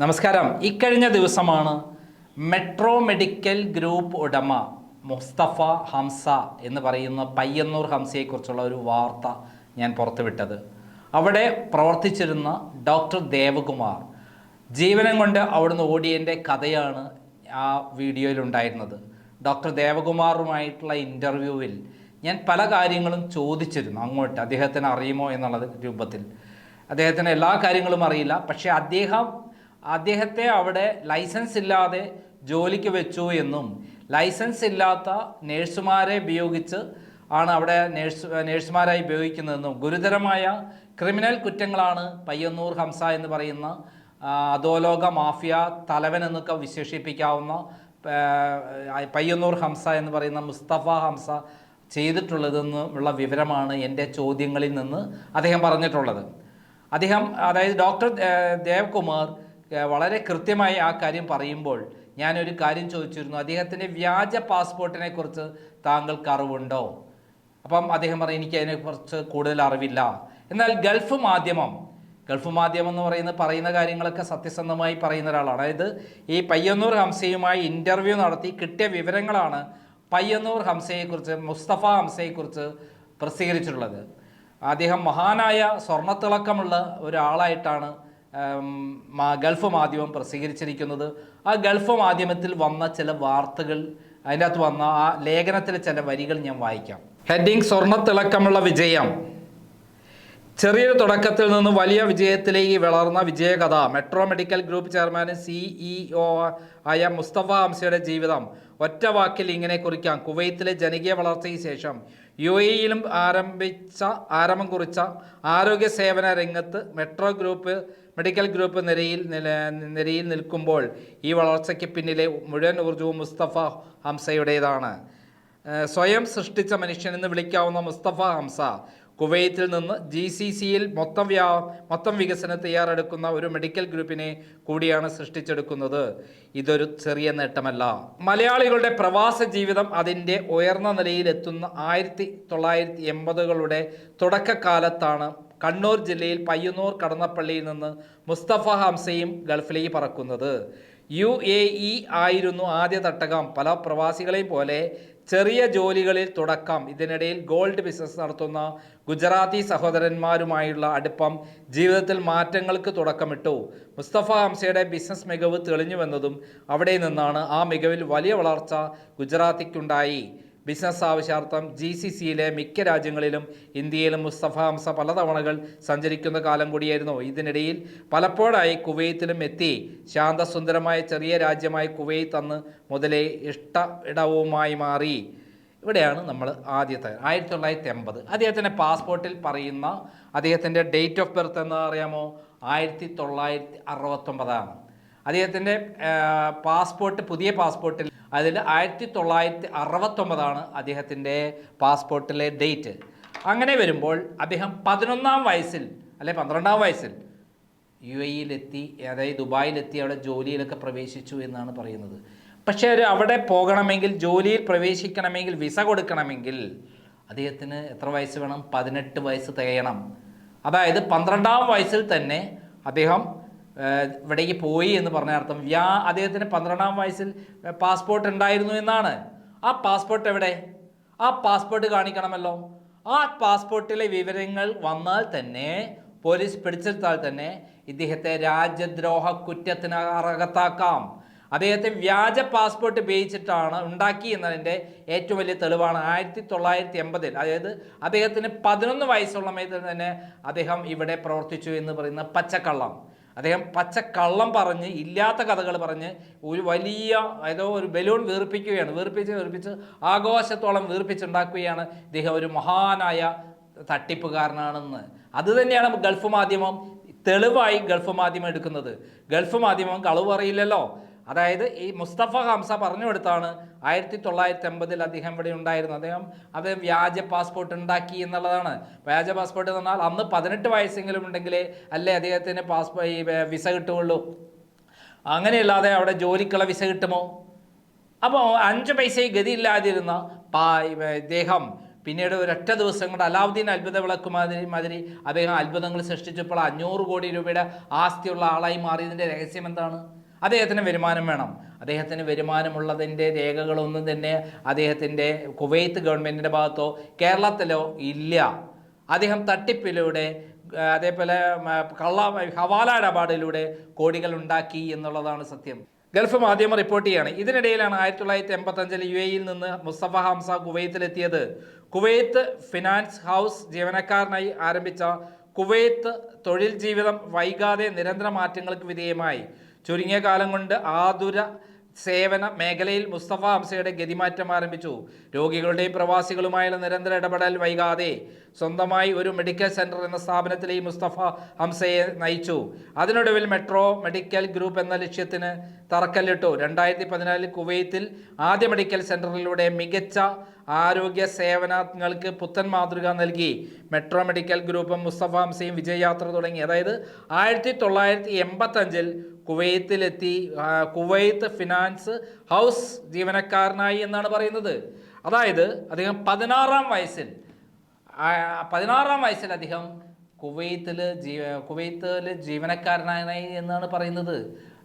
നമസ്കാരം. ഇക്കഴിഞ്ഞ ദിവസമാണ് മെട്രോ മെഡിക്കൽ ഗ്രൂപ്പ് ഉടമ മുസ്തഫ ഹംസ എന്ന് പറയുന്ന പയ്യന്നൂർ ഹംസയെക്കുറിച്ചുള്ള ഒരു വാർത്ത ഞാൻ പുറത്തുവിട്ടത്. അവിടെ പ്രവർത്തിച്ചിരുന്ന ഡോക്ടർ ദേവകുമാർ ജീവനം കൊണ്ട് അവിടുന്ന് ഓടിയതിന്റെ കഥയാണ് ആ വീഡിയോയിൽ ഉണ്ടായിരുന്നത് ഡോക്ടർ ദേവകുമാറുമായിട്ടുള്ള ഇന്റർവ്യൂവിൽ ഞാൻ പല കാര്യങ്ങളും ചോദിച്ചിരുന്നു. അങ്ങോട്ട് അദ്ദേഹത്തിന് അറിയുമോ എന്നുള്ള രൂപത്തിൽ. അദ്ദേഹത്തിന് എല്ലാ കാര്യങ്ങളും അറിയില്ല. പക്ഷേ അദ്ദേഹം അദ്ദേഹത്തെ അവിടെ ലൈസൻസ് ഇല്ലാതെ ജോലിക്ക് വെച്ചു എന്നും ലൈസൻസ് ഇല്ലാത്ത നേഴ്സുമാരെ ഉപയോഗിച്ച് ആണ് അവിടെ നേഴ്സ് നേഴ്സുമാരായി ഉപയോഗിക്കുന്നതെന്നും ഗുരുതരമായ ക്രിമിനൽ കുറ്റങ്ങളാണ് പയ്യന്നൂർ ഹംസ എന്ന് പറയുന്ന അധോലോക മാഫിയ തലവൻ എന്നൊക്കെ വിശേഷിപ്പിക്കാവുന്ന പയ്യന്നൂർ ഹംസ എന്ന് പറയുന്ന മുസ്തഫ ഹംസ ചെയ്തിട്ടുള്ളതെന്ന് ഉള്ള വിവരമാണ് എന്റെ ചോദ്യങ്ങളിൽ നിന്ന് അദ്ദേഹം പറഞ്ഞിട്ടുള്ളത്. അദ്ദേഹം അതായത് ഡോക്ടർ ദേവ്കുമാർ വളരെ കൃത്യമായി ആ കാര്യം പറയുമ്പോൾ ഞാനൊരു കാര്യം ചോദിച്ചിരുന്നു. അദ്ദേഹത്തിന്റെ വ്യാജ പാസ്പോർട്ടിനെ കുറിച്ച് താങ്കൾക്ക് അറിവുണ്ടോ? അപ്പം അദ്ദേഹം പറയും എനിക്ക് അതിനെക്കുറിച്ച് കൂടുതൽ അറിവില്ല. എന്നാൽ ഗൾഫ് മാധ്യമം ഗൾഫ് മാധ്യമം എന്ന് പറയുന്ന പറയുന്ന കാര്യങ്ങളൊക്കെ സത്യസന്ധമായി പറയുന്ന ഒരാളാണ്. അതായത് ഈ പയ്യന്നൂർ ഹംസയുമായി ഇന്റർവ്യൂ നടത്തി കിട്ടിയ വിവരങ്ങളാണ് പയ്യന്നൂർ ഹംസയെക്കുറിച്ച് മുസ്തഫ ഹംസയെക്കുറിച്ച് പ്രസിദ്ധീകരിച്ചിട്ടുള്ളത്. അദ്ദേഹം മഹാനായ സ്വർണത്തിളക്കമുള്ള ഒരാളായിട്ടാണ് ഗൾഫ് മാധ്യമം പ്രസിദ്ധീകരിച്ചിരിക്കുന്നത്. ആ ഗൾഫ് മാധ്യമത്തിൽ വന്ന ചില വാർത്തകൾ അതിന്റെ അകത്ത് വന്ന ആ ലേഖനത്തിലെ ചില വരികൾ ഞാൻ വായിക്കാം. ഹെഡിങ് സ്വർണത്തിളക്കമുള്ള വിജയം. ചെറിയൊരു തുടക്കത്തിൽ നിന്ന് വലിയ വിജയത്തിലേക്ക് വളർന്ന വിജയകഥ. മെട്രോ മെഡിക്കൽ ഗ്രൂപ്പ് ചെയർമാനും സിഇഒ ആയ മുസ്തഫ ഹംസയുടെ ജീവിതം. ഒറ്റ വാക്കിൽ ഇങ്ങനെ കുറിക്കാം. കുവൈത്തിലെ ജനകീയ വളർച്ചയ്ക്ക് ശേഷം യു എയിലും ആരംഭിച്ച ആരംഭം കുറിച്ച ആരോഗ്യ സേവന രംഗത്ത് മെട്രോ ഗ്രൂപ്പ് മെഡിക്കൽ ഗ്രൂപ്പ് നിരയിൽ നിരയിൽ നിൽക്കുമ്പോൾ ഈ വളർച്ചയ്ക്ക് പിന്നിലെ മുഴുവൻ ഊർജവും മുസ്തഫ ഹംസയുടേതാണ്. സ്വയം സൃഷ്ടിച്ച മനുഷ്യൻ എന്ന് വിളിക്കാവുന്ന മുസ്തഫ ഹംസ കുവൈത്തിൽ നിന്ന് ജി സി സിയിൽ മൊത്തം വ്യാ മൊത്തം വികസനം തയ്യാറെടുക്കുന്ന ഒരു മെഡിക്കൽ ഗ്രൂപ്പിനെ കൂടിയാണ് സൃഷ്ടിച്ചെടുക്കുന്നത്. ഇതൊരു ചെറിയ നേട്ടമല്ല. മലയാളികളുടെ പ്രവാസ ജീവിതം അതിന്റെ ഉയർന്ന നിലയിലെത്തുന്ന ആയിരത്തി തൊള്ളായിരത്തി എൺപതുകളുടെ തുടക്കകാലത്താണ് കണ്ണൂർ ജില്ലയിൽ പയ്യന്നൂർ കടന്നപ്പള്ളിയിൽ നിന്ന് മുസ്തഫ ഹംസയും ഗൾഫിലേക്ക് പറക്കുന്നത്. യു എ ഇ ആയിരുന്നു ആദ്യ തട്ടകം. പല പ്രവാസികളെയും പോലെ ചെറിയ ജോലികളിൽ തുടക്കം. ഇതിനിടയിൽ ഗോൾഡ് ബിസിനസ് നടത്തുന്ന ഗുജറാത്തി സഹോദരന്മാരുമായുള്ള അടുപ്പം ജീവിതത്തിൽ മാറ്റങ്ങൾക്ക് തുടക്കമിട്ടു. മുസ്തഫ ഹംസയുടെ ബിസിനസ് മികവ് തെളിഞ്ഞുവെന്നതും അവിടെ നിന്നാണ് ആ മികവിൽ വലിയ വളർച്ച ഗുജറാത്തിക്കുണ്ടായി. ബിസിനസ് ആവശ്യാർത്ഥം ജി സി സിയിലെ മിക്ക രാജ്യങ്ങളിലും ഇന്ത്യയിലും മുസ്തഫ ഹംസ പലതവണകൾ സഞ്ചരിക്കുന്ന കാലം കൂടിയായിരുന്നു. ഇതിനിടയിൽ പലപ്പോഴായി കുവൈത്തിലും എത്തി ശാന്തസുന്ദരമായ ചെറിയ രാജ്യമായ കുവൈത്ത് അന്ന് മുതലേ ഇഷ്ട ഇടവുമായി മാറി. ഇവിടെയാണ് നമ്മൾ ആദ്യത്തെ ആയിരത്തി തൊള്ളായിരത്തി എൺപത് അദ്ദേഹത്തിന്റെ പാസ്പോർട്ടിൽ പറയുന്ന അദ്ദേഹത്തിന്റെ ഡേറ്റ് ഓഫ് ബർത്ത് എന്ന് അറിയാമോ? ആയിരത്തി തൊള്ളായിരത്തി അറുപത്തൊമ്പതാണ് അദ്ദേഹത്തിന്റെ പാസ്പോർട്ട് പുതിയ പാസ്പോർട്ടിൽ അതിൽ ആയിരത്തി തൊള്ളായിരത്തി അറുപത്തൊമ്പതാണ് അദ്ദേഹത്തിന്റെ പാസ്പോർട്ടിലെ ഡേറ്റ്. അങ്ങനെ വരുമ്പോൾ അദ്ദേഹം പതിനൊന്നാം വയസ്സിൽ അല്ലെ പന്ത്രണ്ടാം വയസ്സിൽ യു എയിലെത്തി അതായത് ദുബായിലെത്തി അവിടെ ജോലിയിലൊക്കെ പ്രവേശിച്ചു എന്നാണ് പറയുന്നത്. പക്ഷേ ഒരു അവിടെ പോകണമെങ്കിൽ ജോലിയിൽ പ്രവേശിക്കണമെങ്കിൽ വിസ കൊടുക്കണമെങ്കിൽ അദ്ദേഹത്തിന് എത്ര വയസ്സ് വേണം? പതിനെട്ട് വയസ്സ് തികയണം. അതായത് പന്ത്രണ്ടാം വയസ്സിൽ തന്നെ അദ്ദേഹം ഇവിടേക്ക് പോയി എന്ന് പറഞ്ഞ അർത്ഥം. വ്യാ അദ്ദേഹത്തിന് പന്ത്രണ്ടാം വയസ്സിൽ പാസ്പോർട്ട് ഉണ്ടായിരുന്നു എന്നാണ്. ആ പാസ്പോർട്ട് എവിടെ? ആ പാസ്പോർട്ട് കാണിക്കണമല്ലോ. ആ പാസ്പോർട്ടിലെ വിവരങ്ങൾ വന്നാൽ തന്നെ പോലീസ് പിടിച്ചെടുത്താൽ തന്നെ ഇദ്ദേഹത്തെ രാജ്യദ്രോഹ കുറ്റത്തിന് അർഹത്താക്കാം. അദ്ദേഹത്തെ വ്യാജ പാസ്പോർട്ട് ഉപയോഗിച്ചിട്ടാണ് ഉണ്ടാക്കി എന്നതിന്റെ ഏറ്റവും വലിയ തെളിവാണ്. ആയിരത്തി തൊള്ളായിരത്തി എൺപതിൽ അതായത് അദ്ദേഹത്തിന് പതിനൊന്ന് വയസ്സുള്ള സമയത്ത് തന്നെ അദ്ദേഹം ഇവിടെ പ്രവർത്തിച്ചു എന്ന് പറയുന്ന പച്ചക്കള്ളം. അദ്ദേഹം പച്ചക്കള്ളം പറഞ്ഞ് ഇല്ലാത്ത കഥകൾ പറഞ്ഞ് ഒരു വലിയ ഏതോ ഒരു ബലൂൺ വീർപ്പിക്കുകയാണ്. വീർപ്പിച്ച് വീർപ്പിച്ച് ആഘോഷത്തോളം വീർപ്പിച്ചുണ്ടാക്കുകയാണ്. ഇദ്ദേഹം ഒരു മഹാനായ തട്ടിപ്പുകാരനാണെന്ന്. അത് തന്നെയാണ് ഗൾഫ് മാധ്യമം തെളിവായി ഗൾഫ് മാധ്യമം എടുക്കുന്നത്. ഗൾഫ് മാധ്യമം കളവ് പറയില്ലല്ലോ. അതായത് ഈ മുസ്തഫ ഹംസ പറഞ്ഞു കൊടുത്താണ് ആയിരത്തി തൊള്ളായിരത്തി എൺപതിൽ അദ്ദേഹം ഇവിടെ ഉണ്ടായിരുന്നു അദ്ദേഹം അദ്ദേഹം വ്യാജ പാസ്പോർട്ട് ഉണ്ടാക്കി എന്നുള്ളതാണ്. വ്യാജ പാസ്പോർട്ട് എന്ന് പറഞ്ഞാൽ അന്ന് പതിനെട്ട് വയസ്സെങ്കിലും ഉണ്ടെങ്കിലേ അല്ലേ അദ്ദേഹത്തിന് പാസ്പോ ഈ വിസ കിട്ടുകയുള്ളൂ. അങ്ങനെയല്ലാതെ അവിടെ ജോലിക്കുള്ള വിസ കിട്ടുമോ? അപ്പോൾ അഞ്ച് പൈസയും ഗതിയില്ലാതിരുന്ന പാ ഇദ്ദേഹം പിന്നീട് ഒരൊറ്റ ദിവസം കൊണ്ട് അലാവുദ്ദീൻ അത്ഭുത വിളക്ക് മാതിരി മാതിരി അദ്ദേഹം അത്ഭുതങ്ങൾ സൃഷ്ടിച്ചപ്പോൾ അഞ്ഞൂറ് കോടി രൂപയുടെ ആസ്തിയുള്ള ആളായി മാറിയതിന്റെ രഹസ്യം എന്താണ്? അദ്ദേഹത്തിന് വരുമാനം വേണം. അദ്ദേഹത്തിന് വരുമാനമുള്ളതിന്റെ രേഖകളൊന്നും തന്നെ അദ്ദേഹത്തിന്റെ കുവൈത്ത് ഗവൺമെന്റിന്റെ ഭാഗത്തോ കേരളത്തിലോ ഇല്ല. അദ്ദേഹം തട്ടിപ്പിലൂടെ അതേപോലെ കള്ള ഹവാല ഇടപാടിലൂടെ കോടികൾ ഉണ്ടാക്കി എന്നുള്ളതാണ് സത്യം. ഗൾഫ് മാധ്യമം റിപ്പോർട്ട് ചെയ്യാണ്. ഇതിനിടയിലാണ് ആയിരത്തി തൊള്ളായിരത്തി എൺപത്തഞ്ചിൽ യു എയിൽ നിന്ന് മുസ്തഫ ഹംസ കുവൈത്തിലെത്തിയത്. കുവൈത്ത് ഫിനാൻസ് ഹൗസ് ജീവനക്കാരനായി ആരംഭിച്ച കുവൈത്ത് തൊഴിൽ ജീവിതം വൈകാതെ നിരന്തര മാറ്റങ്ങൾക്ക് വിധേയമായി. ചുരുങ്ങിയ കാലം കൊണ്ട് ആതുര സേവന മേഖലയിൽ മുസ്തഫ ഹംസയുടെ ഗതിമാറ്റം ആരംഭിച്ചു. രോഗികളുടെയും പ്രവാസികളുമായുള്ള നിരന്തര ഇടപെടൽ വൈകാതെ സ്വന്തമായി ഒരു മെഡിക്കൽ സെന്റർ എന്ന സ്ഥാപനത്തിലേ മുസ്തഫ ഹംസയെ നയിച്ചു. അതിനൊടുവിൽ മെട്രോ മെഡിക്കൽ ഗ്രൂപ്പ് എന്ന ലക്ഷ്യത്തിന് തറക്കല്ലിട്ടു. രണ്ടായിരത്തി പതിനാലിൽ കുവൈത്തിൽ ആദ്യ മെഡിക്കൽ സെന്ററിലൂടെ മികച്ച ആരോഗ്യ സേവനങ്ങൾക്ക് പുത്തൻ മാതൃക നൽകി. മെട്രോ മെഡിക്കൽ ഗ്രൂപ്പും മുസ്തഫ ഹംസയും വിജയയാത്ര തുടങ്ങി. അതായത് ആയിരത്തി തൊള്ളായിരത്തി എൺപത്തഞ്ചിൽ കുവൈത്തിലെത്തി കുവൈത്ത് ഫിനാൻസ് ഹൗസ് ജീവനക്കാരനായി എന്നാണ് പറയുന്നത്. അതായത് അദ്ദേഹം പതിനാറാം വയസ്സിൽ പതിനാറാം വയസ്സിൽ അദ്ദേഹം കുവൈത്തിൽ ജീവ കുവൈത്തിൽ ജീവനക്കാരനായി എന്നാണ് പറയുന്നത്.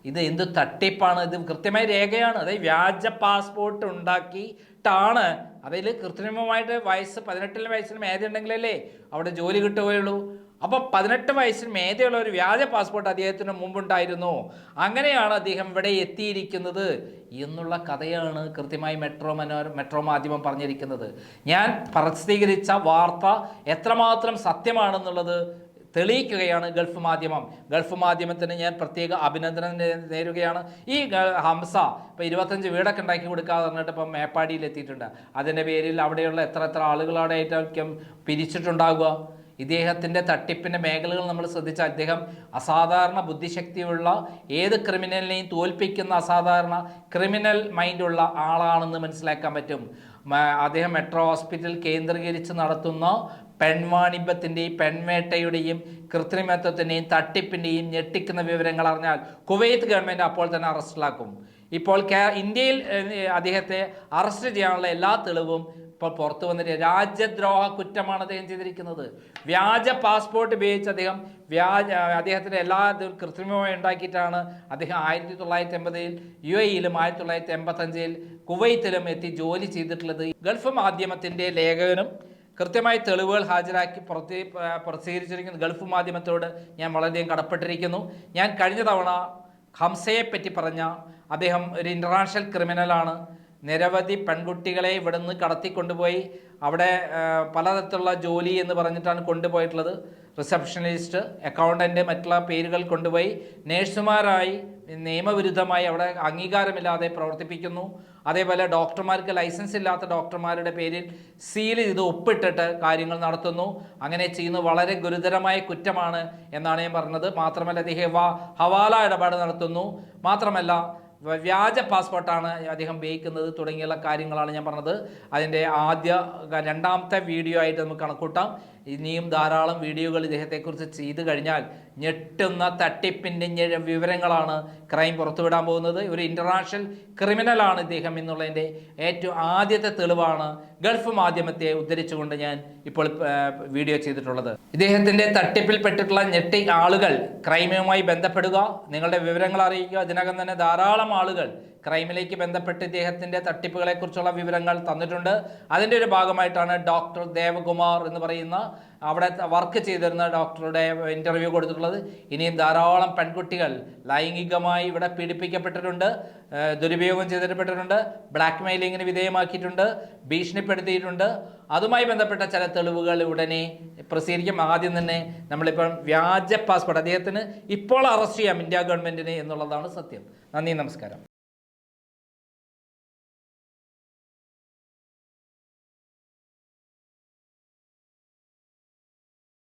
ഇത് എന്ത് തട്ടിപ്പാണ്? ഇത് കൃത്യമായ രേഖയാണ്. അതായത് വ്യാജ പാസ്പോർട്ട് ഉണ്ടാക്കിയിട്ടാണ്. അതിൽ കൃത്രിമമായിട്ട് വയസ്സ് പതിനെട്ടിലെ വയസ്സിന് മേധ ഉണ്ടെങ്കിലല്ലേ അവിടെ ജോലി കിട്ടുകയുള്ളൂ. അപ്പോൾ പതിനെട്ട് വയസ്സിന് മേധയുള്ള ഒരു വ്യാജ പാസ്പോർട്ട് അദ്ദേഹത്തിന് മുമ്പുണ്ടായിരുന്നു? അങ്ങനെയാണ് അദ്ദേഹം ഇവിടെ എത്തിയിരിക്കുന്നത് എന്നുള്ള കഥയാണ് കൃത്യമായി മെട്രോ മനോര മെട്രോ മാധ്യമം പറഞ്ഞിരിക്കുന്നത്. ഞാൻ പ്രസിദ്ധീകരിച്ച വാർത്ത എത്രമാത്രം സത്യമാണെന്നുള്ളത് തെളിയിക്കുകയാണ് ഗൾഫ് മാധ്യമം. ഗൾഫ് മാധ്യമത്തിന് ഞാൻ പ്രത്യേക അഭിനന്ദനം നേരുകയാണ് ഈ ഹംസ ഇപ്പോൾ ഇരുപത്തഞ്ച് വീടൊക്കെ ഉണ്ടാക്കി കൊടുക്കാതെ പറഞ്ഞിട്ട് ഇപ്പം മേപ്പാടിയിൽ എത്തിയിട്ടുണ്ട്. അതിന്റെ പേരിൽ അവിടെയുള്ള എത്ര എത്ര ഏറ്റവും പിരിച്ചിട്ടുണ്ടാകുക ഇദ്ദേഹത്തിന്റെ തട്ടിപ്പിന്റെ മേഖലകൾ നമ്മൾ ശ്രദ്ധിച്ചാൽ അദ്ദേഹം അസാധാരണ ബുദ്ധിശക്തിയുള്ള ഏത് ക്രിമിനലിനെയും തോൽപ്പിക്കുന്ന അസാധാരണ ക്രിമിനൽ മൈൻഡുള്ള ആളാണെന്ന് മനസ്സിലാക്കാൻ പറ്റും. അദ്ദേഹം മെട്രോ ഹോസ്പിറ്റൽ കേന്ദ്രീകരിച്ച് നടത്തുന്ന പെൺവാണിഭത്തിന്റെയും പെൺവേട്ടയുടെയും കൃത്രിമത്വത്തിന്റെയും തട്ടിപ്പിന്റെയും ഞെട്ടിക്കുന്ന വിവരങ്ങൾ അറിഞ്ഞാൽ കുവൈത്ത് ഗവൺമെന്റ് അപ്പോൾ തന്നെ അറസ്റ്റിലാക്കും. ഇപ്പോൾ ഇന്ത്യയിൽ അദ്ദേഹത്തെ അറസ്റ്റ് ചെയ്യാനുള്ള എല്ലാ തെളിവും ഇപ്പോൾ പുറത്തു വന്നിട്ട് രാജ്യദ്രോഹ കുറ്റമാണ് അദ്ദേഹം ചെയ്തിരിക്കുന്നത്. വ്യാജ പാസ്പോർട്ട് ഉപയോഗിച്ച് അദ്ദേഹം വ്യാജ അദ്ദേഹത്തിന്റെ എല്ലാ കൃത്രിമമായി ഉണ്ടാക്കിയിട്ടാണ് അദ്ദേഹം ആയിരത്തി തൊള്ളായിരത്തി എൺപതിൽ യു എയിലും ആയിരത്തി തൊള്ളായിരത്തി എൺപത്തഞ്ചിൽ കുവൈത്തിലും എത്തി ജോലി ചെയ്തിട്ടുള്ളത്. ഗൾഫ് മാധ്യമത്തിന്റെ ലേഖകനും കൃത്യമായി തെളിവുകൾ ഹാജരാക്കി പ്രതി പ്രസിദ്ധീകരിച്ചിരിക്കുന്ന. ഗൾഫ് മാധ്യമത്തോട് ഞാൻ വളരെയധികം കടപ്പെട്ടിരിക്കുന്നു. ഞാൻ കഴിഞ്ഞ തവണ ഹംസയെ പറ്റി പറഞ്ഞ അദ്ദേഹം ഒരു ഇന്റർനാഷണൽ ക്രിമിനലാണ്. നിരവധി പെൺകുട്ടികളെ ഇവിടുന്ന് കടത്തിക്കൊണ്ടുപോയി. അവിടെ പലതരത്തിലുള്ള ജോലി എന്ന് പറഞ്ഞിട്ടാണ് കൊണ്ടുപോയിട്ടുള്ളത്. റിസപ്ഷനിസ്റ്റ് അക്കൗണ്ടന്റ് മറ്റുള്ള പേരുകൾ കൊണ്ടുപോയി. നേഴ്സുമാരായി നിയമവിരുദ്ധമായി അവിടെ അംഗീകാരമില്ലാതെ പ്രവർത്തിപ്പിക്കുന്നു. അതേപോലെ ഡോക്ടർമാർക്ക് ലൈസൻസ് ഇല്ലാത്ത ഡോക്ടർമാരുടെ പേരിൽ സീൽ ചെയ്ത് ഒപ്പിട്ടിട്ട് കാര്യങ്ങൾ നടത്തുന്നു. അങ്ങനെ ചെയ്യുന്നത് വളരെ ഗുരുതരമായ കുറ്റമാണ് എന്നാണ് ഞാൻ പറഞ്ഞത്. മാത്രമല്ല അദ്ദേഹം ഹവാല ഇടപാട് നടത്തുന്നു. മാത്രമല്ല വ്യാജ പാസ്പോർട്ടാണ് അദ്ദേഹം ഉപയോഗിക്കുന്നത് തുടങ്ങിയുള്ള കാര്യങ്ങളാണ് ഞാൻ പറഞ്ഞത്. അതിന്റെ ആദ്യ രണ്ടാമത്തെ വീഡിയോ ആയിട്ട് നമുക്ക് കണക്കൂട്ടാം. ഇനിയും ധാരാളം വീഡിയോകൾ ഇദ്ദേഹത്തെക്കുറിച്ച് ചെയ്തു കഴിഞ്ഞാൽ ഞെട്ടുന്ന തട്ടിപ്പിന്റെ വിവരങ്ങളാണ് ക്രൈം പുറത്തുവിടാൻ പോകുന്നത്. ഒരു ഇന്റർനാഷണൽ ക്രിമിനലാണ് ഇദ്ദേഹം എന്നുള്ളതിന്റെ ഏറ്റവും ആദ്യത്തെ തെളിവാണ് ഗൾഫ് മാധ്യമത്തെ ഉദ്ധരിച്ചുകൊണ്ട് ഞാൻ ഇപ്പോൾ വീഡിയോ ചെയ്തിട്ടുള്ളത്. ഇദ്ദേഹത്തിന്റെ തട്ടിപ്പിൽപ്പെട്ടിട്ടുള്ള ഞെട്ടി ആളുകൾ ക്രൈമുമായി ബന്ധപ്പെടുക നിങ്ങളുടെ വിവരങ്ങൾ അറിയിക്കുക ഇതിനകം തന്നെ ധാരാളം ആളുകൾ ക്രൈമിലേക്ക് ബന്ധപ്പെട്ട് ഇദ്ദേഹത്തിന്റെ തട്ടിപ്പുകളെക്കുറിച്ചുള്ള വിവരങ്ങൾ തന്നിട്ടുണ്ട്. അതിന്റെ ഒരു ഭാഗമായിട്ടാണ് ഡോക്ടർ ദേവകുമാർ എന്ന് പറയുന്ന അവിടെ വർക്ക് ചെയ്തിരുന്ന ഡോക്ടറുടെ ഇന്റർവ്യൂ കൊടുത്തിട്ടുള്ളത്. ഇനിയും ധാരാളം പെൺകുട്ടികൾ ലൈംഗികമായി ഇവിടെ പീഡിപ്പിക്കപ്പെട്ടിട്ടുണ്ട് ദുരുപയോഗം ചെയ്തിട്ടുണ്ട് ബ്ലാക്ക് മെയിലിങ്ങിന് വിധേയമാക്കിയിട്ടുണ്ട് ഭീഷണിപ്പെടുത്തിയിട്ടുണ്ട്. അതുമായി ബന്ധപ്പെട്ട ചില തെളിവുകൾ ഉടനെ പ്രസിദ്ധീകരിക്കും. ആദ്യം തന്നെ നമ്മളിപ്പം വ്യാജ പാസ്പോർട്ട് അദ്ദേഹത്തിന് ഇപ്പോൾ അറസ്റ്റ് ചെയ്യാം ഇന്ത്യ ഗവൺമെന്റിന് എന്നുള്ളതാണ് സത്യം. നന്ദി നമസ്കാരം.